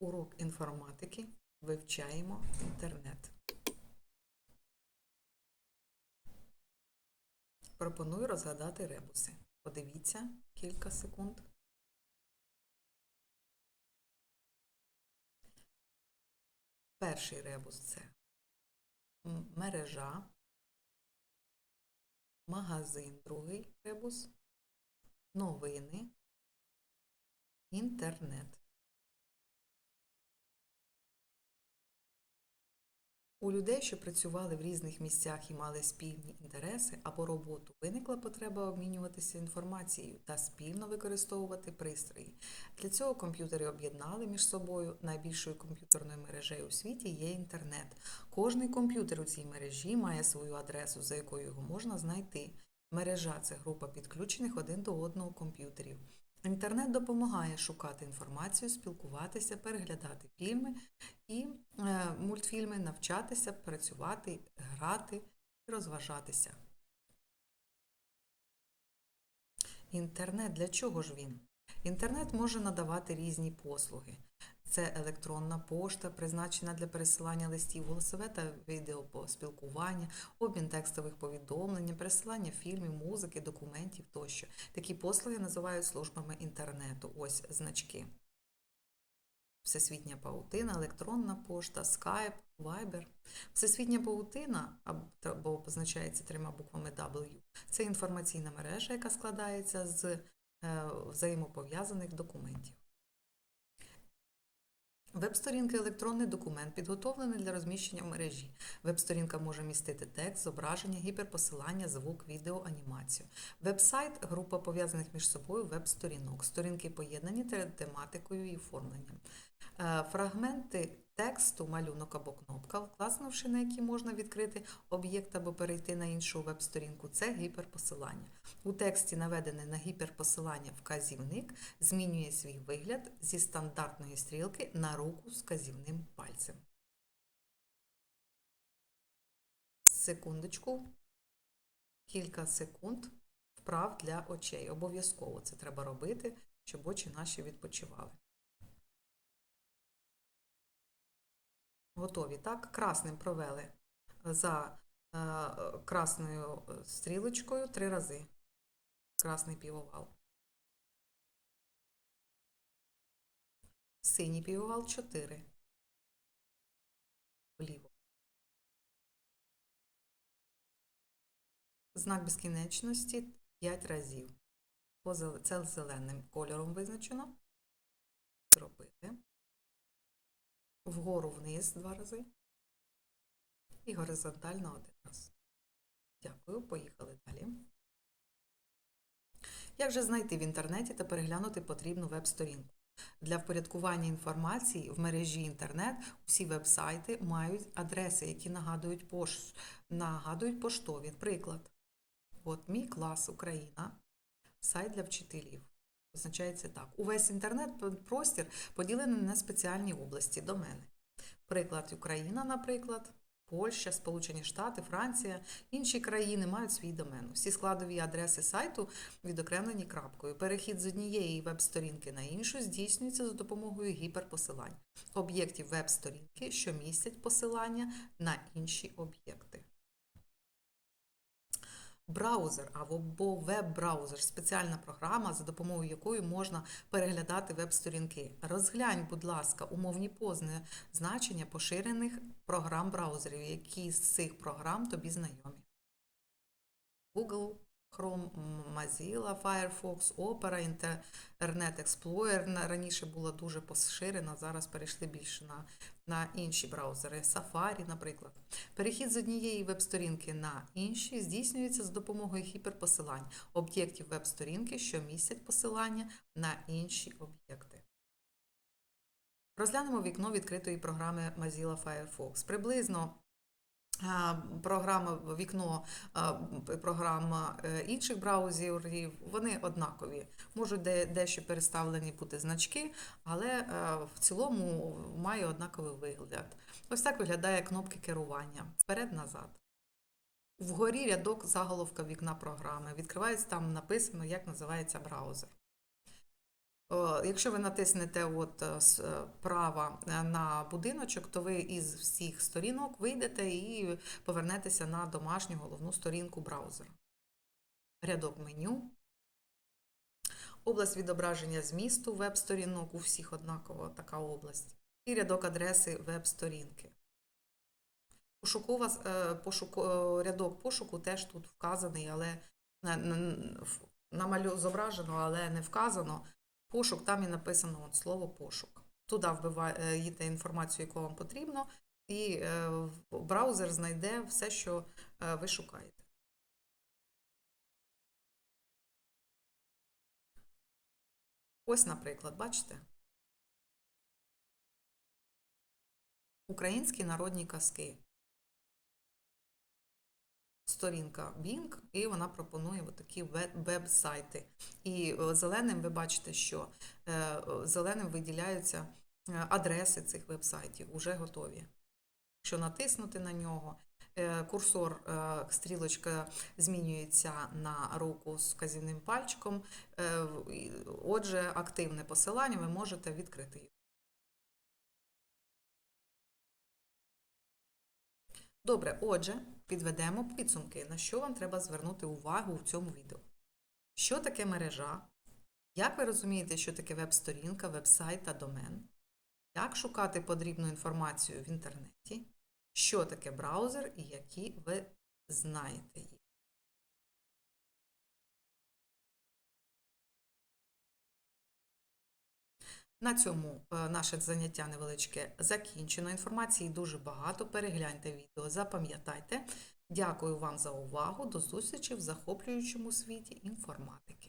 Урок інформатики. Вивчаємо інтернет. Пропоную розгадати ребуси. Подивіться кілька секунд. Перший ребус це мережа, магазин, другий ребус, новини, інтернет. У людей, що працювали в різних місцях і мали спільні інтереси або роботу, виникла потреба обмінюватися інформацією та спільно використовувати пристрої. Для цього комп'ютери об'єднали між собою. Найбільшою комп'ютерною мережею у світі є інтернет. Кожний комп'ютер у цій мережі має свою адресу, за якою його можна знайти. Мережа це група підключених один до одного комп'ютерів. Інтернет допомагає шукати інформацію, спілкуватися, переглядати фільми і е, мультфільми, навчатися, працювати, грати і розважатися. Інтернет для чого ж він? Інтернет може надавати різні послуги. Це електронна пошта, призначена для пересилання листів, голосове та відеоспілкування, обмін текстових повідомлень, пересилання фільмів, музики, документів тощо. Такі послуги називають службами інтернету. Ось значки. Всесвітня паутина, електронна пошта, Skype, Viber. Всесвітня паутина, або позначається трьома буквами W, це інформаційна мережа, яка складається з е, взаємопов'язаних документів. Веб-сторінка електронний документ підготовлений для розміщення в мережі. Веб-сторінка може містити текст, зображення, гіперпосилання, звук, відео, анімацію. Веб-сайт група пов'язаних між собою веб-сторінок. Сторінки поєднані тематикою і оформленням. Е, Фрагменти тексту, малюнок або кнопка, вкласнувши на які можна відкрити об'єкт або перейти на іншу веб-сторінку, це гіперпосилання. У тексті наведений на гіперпосилання вказівник змінює свій вигляд зі стандартної стрілки на руку з вказівним пальцем. Секундочку. Кілька секунд вправ для очей. Обов'язково це треба робити, щоб очі наші відпочивали. Готові, так? Красним провели за е, красною е, стрілочкою три рази. Красний півовал. Синій півовал 4. Вліво. Знак безкінечності 5 разів. Це зеленим кольором визначено. Зробили. Вгору вниз два рази. І горизонтально один раз. Дякую. Поїхали далі. Як же знайти в інтернеті та переглянути потрібну веб-сторінку? Для впорядкування інформації в мережі інтернет усі веб-сайти мають адреси, які нагадують, пош... нагадують поштові. Приклад. От мій клас Україна, сайт для вчителів. Означається так. Увесь інтернет-простір поділений на спеціальні області домени. Приклад Україна, наприклад, Польща, Сполучені Штати, Франція, інші країни мають свій домен. Всі складові адреси сайту відокремлені крапкою. Перехід з однієї веб-сторінки на іншу здійснюється за допомогою гіперпосилань об'єктів веб-сторінки, що містять посилання на інші об'єкти. Браузер або веб-браузер спеціальна програма, за допомогою якої можна переглядати веб-сторінки. Розглянь, будь ласка, умовні позначення поширених програм браузерів, які з цих програм тобі знайомі. Google, Chrome, Mozilla, Firefox, Opera, Internet Explorer раніше була дуже поширена, зараз перейшли більше на, на інші браузери, Safari, наприклад. Перехід з однієї веб-сторінки на інші здійснюється за допомогою гіперпосилань об'єктів веб-сторінки, що містять посилання на інші об'єкти. Розглянемо вікно відкритої програми Mozilla Firefox. Приблизно а, програма вікно програма е, інших браузерів, вони однакові. Можуть де, дещо переставлені бути значки, але е, в цілому має однаковий вигляд. Ось так виглядає кнопки керування вперед-назад. Вгорі рядок заголовка вікна програми. Відкривається там написано, як називається браузер. Е, Якщо ви натиснете от е, с- е, на будиночок, то ви із всіх сторінок вийдете і повернетеся на домашню головну сторінку браузера. Рядок меню. Область відображення змісту веб-сторінок у всіх однакова така область. І рядок адреси веб-сторінки. Пошукова, пошуку, рядок пошуку теж тут вказаний, але на, на, намалю зображено, але не вказано. Пошук там і написано от слово пошук. Туди вбиваєте інформацію, яку вам потрібно, і е, браузер знайде все, що е, ви шукаєте. Ось, наприклад, бачите? Українські народні казки. Сторінка Bing, і вона пропонує такі веб-сайти. І е, зеленим ви бачите, що е, зеленим виділяються е, адреси цих веб-сайтів, уже готові. Якщо натиснути на нього, курсор, стрілочка змінюється на руку з вказівним пальчиком. Отже, активне посилання ви можете відкрити його. Добре, отже, підведемо підсумки, на що вам треба звернути увагу в цьому відео. Що таке мережа? Як ви розумієте, що таке веб-сторінка, веб-сайт та домен? Як шукати потрібну інформацію в інтернеті? Що таке браузер і які ви знаєте їх? На цьому е, наше заняття невеличке закінчено. Інформації дуже багато. Перегляньте відео, запам'ятайте. Дякую вам за увагу. До зустрічі в захоплюючому світі інформатики.